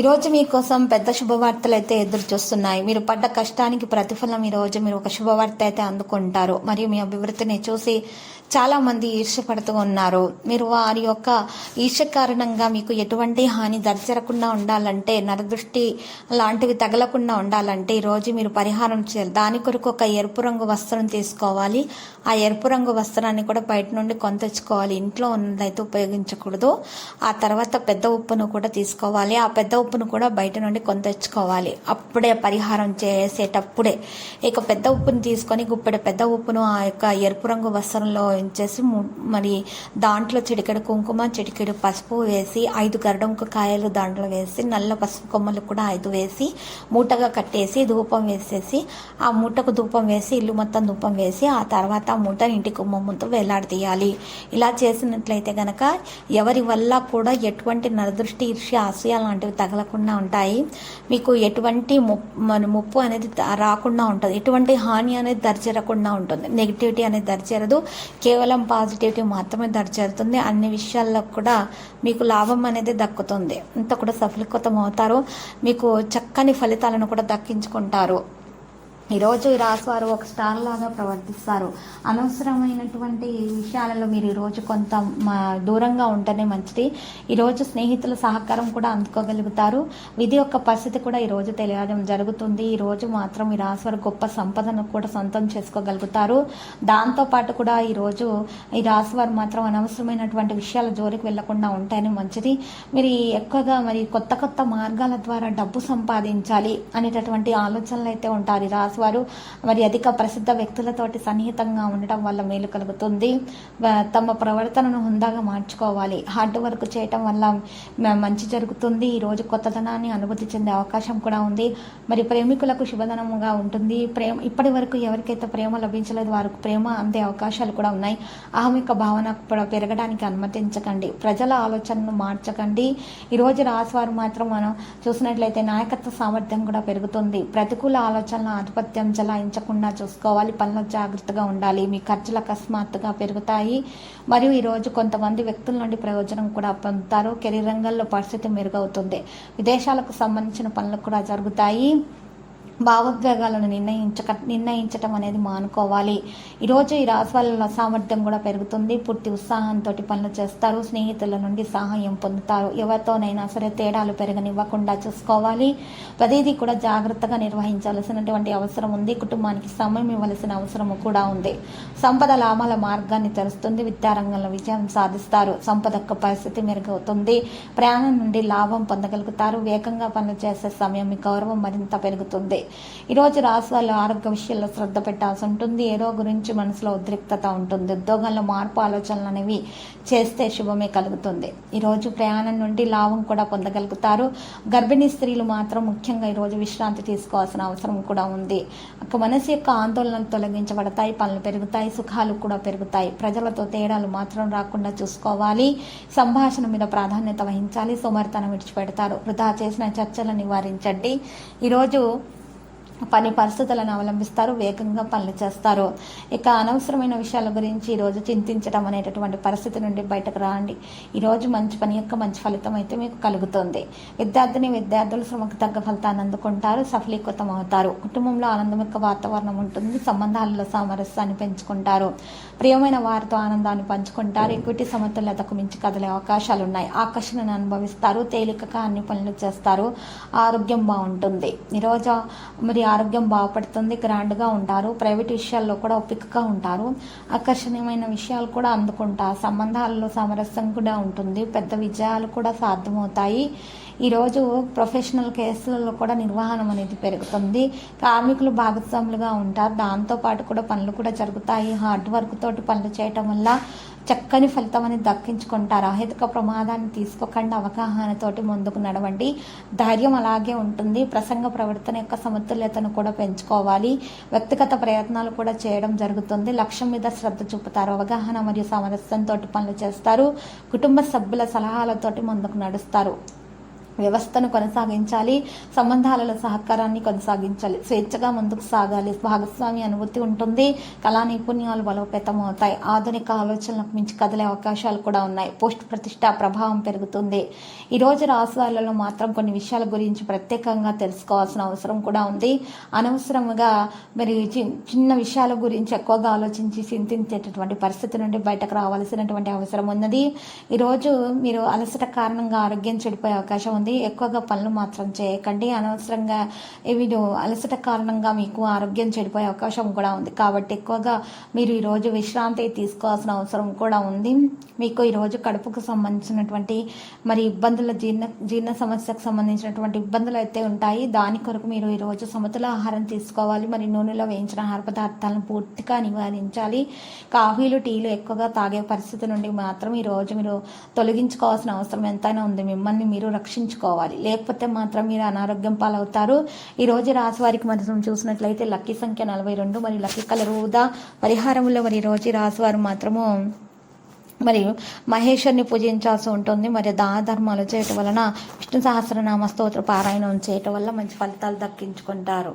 ఈరోజు మీకోసం పెద్ద శుభవార్తలు అయితే ఎదురు చూస్తున్నాయి. మీరు పడ్డ కష్టానికి ప్రతిఫలం ఈరోజు మీరు ఒక శుభవార్త అయితే అందుకుంటారు. మరియు మీ అభివృద్ధిని చూసి చాలా మంది ఉన్నారు. మీరు వారి యొక్క ఈర్ష కారణంగా మీకు ఎటువంటి హాని దర్జరకుండా ఉండాలంటే నరదృష్టి లాంటివి తగలకుండా ఉండాలంటే ఈరోజు మీరు పరిహారం చేయాలి. దాని కొరకు ఒక ఎరుపు రంగు వస్త్రం తీసుకోవాలి. ఆ ఎరుపు రంగు వస్త్రాన్ని కూడా బయట నుండి కొంతెచ్చుకోవాలి ఇంట్లో ఉన్నదైతే ఉపయోగించకూడదు. ఆ తర్వాత పెద్ద ఉప్పును కూడా తీసుకోవాలి. ఆ పెద్ద ఉప్పును కూడా బయట నుండి కొంతెచ్చుకోవాలి అప్పుడే పరిహారం చేసేటప్పుడే. ఇక పెద్ద ఉప్పును తీసుకొని గుప్పెడ పెద్ద ఉప్పును ఆ యొక్క ఎరుపు రంగు వస్త్రంలో ఉంచేసి ము- మరి దాంట్లో చిటికెడు కుంకుమ చిటికెడు పసుపు వేసి ఐదు గరడంకు కాయలు దాంట్లో వేసి నల్ల పసుపు కొమ్మలు కూడా ఐదు వేసి మూటగా కట్టేసి ధూపం వేసేసి ఆ మూటకు ధూపం వేసి ఇల్లు మొత్తం ధూపం వేసి ఆ తర్వాత ఆ మూట ఇంటి కుమ్మముతో వేలాడదీయాలి ఇలా చేసినట్లయితే గనక ఎవరి వల్ల కూడా ఎటువంటి నరదృష్టి ఈర్ష్య ఆశయ లాంటివి తగలకుండా ఉంటాయి. మీకు ఎటువంటి ముప్- మన ముప్పు అనేది రాకుండా ఉంటుంది. ఎటువంటి హాని అనేది దరిచేరకుండా ఉంటుంది. నెగిటివిటీ అనేది దరిచేరదు. కేవలం కేవలం పాజిటివిటీ మాత్రమే దరిచేరుతుంది అన్ని విషయాల్లో కూడా మీకు లాభం అనేది దక్కుతుంది. అంత కూడా సఫలీకృతం అవుతారు మీకు చక్కని ఫలితాలను కూడా దక్కించుకుంటారు. ఈరోజు ఈ రాశి వారు ఒక స్టార్ లాగా ప్రవర్తిస్తారు. అనవసరమైనటువంటి విషయాలలో మీరు ఈరోజు కొంత మా దూరంగా ఉంటేనే మంచిది. ఈరోజు స్నేహితుల సహకారం కూడా అందుకోగలుగుతారు. విధి యొక్క పరిస్థితి కూడా ఈరోజు తెలియడం జరుగుతుంది. ఈరోజు మాత్రం ఈ రాశి వారు గొప్ప సంపదను కూడా సొంతం చేసుకోగలుగుతారు. దాంతోపాటు కూడా ఈరోజు ఈ రాశి వారు మాత్రం అనవసరమైనటువంటి విషయాల జోలికి వెళ్ళకుండా ఉంటేనే మంచిది. మీరు ఎక్కువగా మరి కొత్త కొత్త మార్గాల ద్వారా డబ్బు సంపాదించాలి అనేటటువంటి ఆలోచనలు అయితే ఉంటారు ఈ రాశి వారు మరి అధిక ప్రసిద్ధ వ్యక్తులతోటి సన్నిహితంగా ఉండటం వల్ల మేలు కలుగుతుంది. తమ ప్రవర్తనను హుందాగా మార్చుకోవాలి. హార్డ్ వర్క్ చేయటం వల్ల మంచి జరుగుతుంది. ఈ రోజు కొత్తదనాన్ని అనుభూతి చెందే అవకాశం కూడా ఉంది. మరి ప్రేమికులకు శుభదనముగా ఉంటుంది. ప్రేమ ఇప్పటి వరకు ఎవరికైతే ప్రేమ లభించలేదు వారికి ప్రేమ అందే అవకాశాలు కూడా ఉన్నాయి. అహమిక భావన కూడా పెరగడానికి అనుమతించకండి. ప్రజల ఆలోచనను మార్చకండి. ఈరోజు రోజు రాశివారు మాత్రం మనం చూసినట్లయితే నాయకత్వ సామర్థ్యం కూడా పెరుగుతుంది. ప్రతికూల ఆలోచనల ఆధిపత్యం చలాయించకుండా చూసుకోవాలి. పనులు జాగ్రత్తగా ఉండాలి. మీ ఖర్చులు అకస్మాత్తుగా పెరుగుతాయి. మరియు ఈరోజు కొంతమంది వ్యక్తుల నుండి ప్రయోజనం కూడా పొందుతారు. కెరీర్ రంగంలో పరిస్థితి మెరుగవుతుంది. విదేశాలకు సంబంధించిన పనులు కూడా జరుగుతాయి. భావోద్వేగాలను నిర్ణయించక నిర్ణయించటం అనేది మానుకోవాలి. ఈరోజు ఈ రాశి వాళ్ళ సామర్థ్యం కూడా పెరుగుతుంది. పూర్తి ఉత్సాహంతో పనులు చేస్తారు. స్నేహితుల నుండి సహాయం పొందుతారు. ఎవరితోనైనా సరే తేడాలు పెరగనివ్వకుండా చూసుకోవాలి. ప్రతిదీ కూడా జాగ్రత్తగా నిర్వహించాల్సినటువంటి అవసరం ఉంది. కుటుంబానికి సమయం ఇవ్వాల్సిన అవసరం కూడా ఉంది. సంపద లాభాల మార్గాన్ని తెరుస్తుంది. విద్యారంగంలో విజయం సాధిస్తారు. సంపద యొక్క పరిస్థితి మెరుగవుతుంది. ప్రయాణం నుండి లాభం పొందగలుగుతారు. వేగంగా పనులు చేసే సమయం మీ గౌరవం మరింత పెరుగుతుంది. ఈరోజు రాశి వాళ్ళు ఆరోగ్య విషయాల్లో శ్రద్ధ పెట్టాల్సి ఉంటుంది. ఏదో గురించి మనసులో ఉద్రిక్తత ఉంటుంది. ఉద్యోగంలో మార్పు ఆలోచనలు అనేవి చేస్తే శుభమే కలుగుతుంది. ఈరోజు ప్రయాణం నుండి లాభం కూడా పొందగలుగుతారు. గర్భిణీ స్త్రీలు మాత్రం ముఖ్యంగా ఈరోజు విశ్రాంతి తీసుకోవాల్సిన అవసరం కూడా ఉంది. ఒక మనసు యొక్క ఆందోళనలు తొలగించబడతాయి. పనులు పెరుగుతాయి. సుఖాలు కూడా పెరుగుతాయి. ప్రజలతో తేడాలు మాత్రం రాకుండా చూసుకోవాలి. సంభాషణ మీద ప్రాధాన్యత వహించాలి. సోమరితనం విడిచిపెడతారు. వృధా చేసిన చర్చలను నివారించండి. ఈరోజు పని పరిస్థితులను అవలంబిస్తారు వేగంగా పనులు చేస్తారు. ఇక అనవసరమైన విషయాల గురించి ఈరోజు చింతించడం అనేటటువంటి పరిస్థితి నుండి బయటకు రాండి. ఈరోజు మంచి పని యొక్క మంచి ఫలితం అయితే మీకు కలుగుతుంది. విద్యార్థిని విద్యార్థులు శ్రమకు తగ్గ ఫలితాన్ని అందుకుంటారు సఫలీకృతం అవుతారు. కుటుంబంలో ఆనందం యొక్క వాతావరణం ఉంటుంది సంబంధాలలో సామరస్యాన్ని పెంచుకుంటారు. ప్రియమైన వారితో ఆనందాన్ని పంచుకుంటారు. ఈక్విటీ సమతుల్యతకు మించి కదిలే అవకాశాలు ఉన్నాయి. ఆకర్షణను అనుభవిస్తారు తేలికగా అన్ని పనులు చేస్తారు. ఆరోగ్యం బాగుంటుంది. ఈరోజు మరి ఆరోగ్యం బాగుపడుతుంది గ్రాండ్గా ఉంటారు ప్రైవేట్ విషయాల్లో కూడా ఒప్పికగా ఉంటారు ఆకర్షణీయమైన విషయాలు కూడా అందుకుంటారు సంబంధాలలో సామరస్యం కూడా ఉంటుంది పెద్ద విజయాలు కూడా సాధ్యమవుతాయి. ఈరోజు ప్రొఫెషనల్ కేసులలో కూడా నిర్వహణ అనేది పెరుగుతుంది. కార్మికులు భాగస్వాములుగా ఉంటారు. దాంతోపాటు కూడా పనులు కూడా జరుగుతాయి. హార్డ్ వర్క్ తోటి పనులు చేయటం వల్ల చక్కని ఫలితం అనేది దక్కించుకుంటారు. అహేతుక ప్రమాదాన్ని తీసుకోకుండా. అవగాహనతోటి ముందుకు నడవండి. ధైర్యం అలాగే ఉంటుంది. ప్రసంగ ప్రవర్తన యొక్క సమతుల్యతను కూడా పెంచుకోవాలి. వ్యక్తిగత ప్రయత్నాలు కూడా చేయడం జరుగుతుంది. లక్ష్యం మీద శ్రద్ధ చూపుతారు. అవగాహన మరియు సామరస్యంతో పనులు చేస్తారు. కుటుంబ సభ్యుల సలహాలతోటి ముందుకు నడుస్తారు. వ్యవస్థను కొనసాగించాలి సంబంధాలలో సహకారాన్ని కొనసాగించాలి స్వేచ్ఛగా ముందుకు సాగాలి. భాగస్వామి అనుభూతి ఉంటుంది. కళా నైపుణ్యాలు బలోపేతం అవుతాయి ఆధునిక ఆలోచనలకు మించి కదిలే అవకాశాలు కూడా ఉన్నాయి. పోస్ట్ ప్రతిష్ట ప్రభావం పెరుగుతుంది. ఈరోజు రోజు మాత్రం కొన్ని విషయాల గురించి ప్రత్యేకంగా తెలుసుకోవాల్సిన అవసరం కూడా ఉంది. అనవసరంగా మరి చి- చిన్న విషయాల గురించి ఎక్కువగా ఆలోచించి చింతించేటటువంటి పరిస్థితి నుండి బయటకు రావాల్సినటువంటి అవసరం ఉన్నది. ఈరోజు మీరు అలసట కారణంగా ఆరోగ్యం చెడిపోయే అవకాశం ఉంది. ఎక్కువగా పనులు మాత్రం చేయకండి. అనవసరంగా ఇవి అలసట కారణంగా మీకు ఆరోగ్యం చెడిపోయే అవకాశం కూడా ఉంది. కాబట్టి ఎక్కువగా మీరు ఈరోజు విశ్రాంతి తీసుకోవాల్సిన అవసరం కూడా ఉంది. మీకు ఈరోజు కడుపుకు సంబంధించినటువంటి మరి ఇబ్బందుల జీర్ణ జీర్ణ సమస్యకు సంబంధించినటువంటి ఇబ్బందులు అయితే ఉంటాయి. దాని కొరకు మీరు ఈరోజు సమతుల ఆహారం తీసుకోవాలి. మరి నూనెలో వేయించిన ఆహార పదార్థాలను పూర్తిగా నివారించాలి. కాఫీలు టీలు ఎక్కువగా తాగే పరిస్థితి నుండి మాత్రం ఈరోజు మీరు తొలగించుకోవాల్సిన అవసరం ఎంతైనా ఉంది. మిమ్మల్ని మీరు రక్షించు ఉంచుకోవాలి లేకపోతే మాత్రం మీరు అనారోగ్యం పాలవుతారు. ఈ రోజు రాశి వారికి మనం చూసినట్లయితే లక్కీ సంఖ్య నలభై రెండు మరి లక్కీ కలర్ ఊదా పరిహారంలో మరి ఈ రోజు రాశి వారు మాత్రము మరి మహేశ్వరిని పూజించాల్సి ఉంటుంది. మరి దాన ధర్మాలు చేయటం వలన విష్ణు సహస్రనామ స్తోత్ర పారాయణం చేయటం వల్ల మంచి ఫలితాలు దక్కించుకుంటారు.